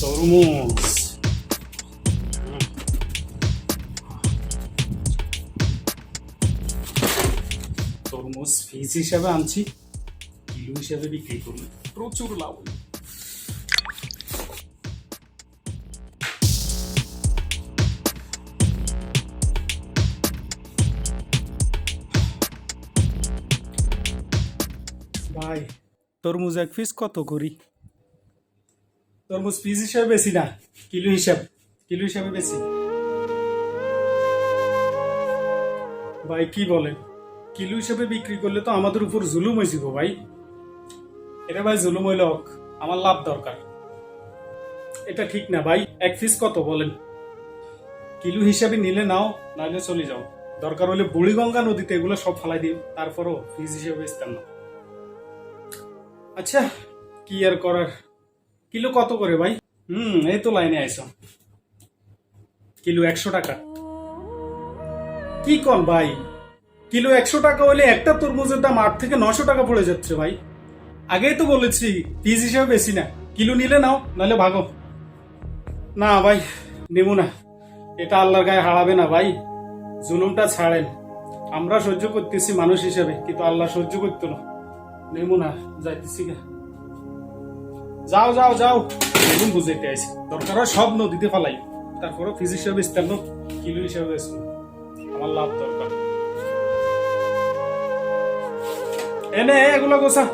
তরমুজ তরমুজ ফিজ হিসাবে আনছি। কিলো হিসাবে বিক্রি করলে প্রচুর লাভ। ভাই, তরমুজ এক পিস কত করি? তরমুজ পিস হিসাবে বেশি না, কিলো হিসাব, কিলো হিসাবে বেশি। ভাই, কি বলেন? কিলো হিসাবে বিক্রি করলে তো আমাদের উপর জুলুম হয়েছিল ভাই। এটা ভাই জুলুম হইল হোক আমার লাভ দরকার। এটা ঠিক না ভাই, এক পিস কত বলেন? কিলো হিসাবে নিলে নাও, নাহলে চলে যাও। দরকার হলে বুড়িগঙ্গা নদীতে এগুলো সব ফালাই দিও তারপরও ফিস হিসেবে বেচতাম না। আচ্ছা কি আর করার? কিলো কত করে ভাই? হুম, এই তো লাইনে আইস কিলো একশো টাকা। কি কন ভাই? কিলো একশো টাকা হলে একটা তরমুজের দাম আট থেকে নশো টাকা পড়ে যাচ্ছে ভাই। আগেই তো বলেছি, পিস হিসাবে বেশি না। কিলো নিলে নাও, নাহলে ভাগো। না ভাই, নেব না। এটা আল্লাহর গায়ে হারাবে না ভাই। জুলুমটা ছাড়েন। আমরা সহ্য করতেছি মানুষ হিসেবে, কিন্তু আল্লাহ সহ্য করতো না। নেব না, যাইতেছি না যাও যাও যাও। বেগুন বুঝাইতে আইসি দরকার হয় সব নদীতে ফালাই। তারপরে ফিজ হিসাবে ইস্তান্ন কিলো হিসাবে আসলো আমার লাভ দরকার। এনে, এগুলো গোসা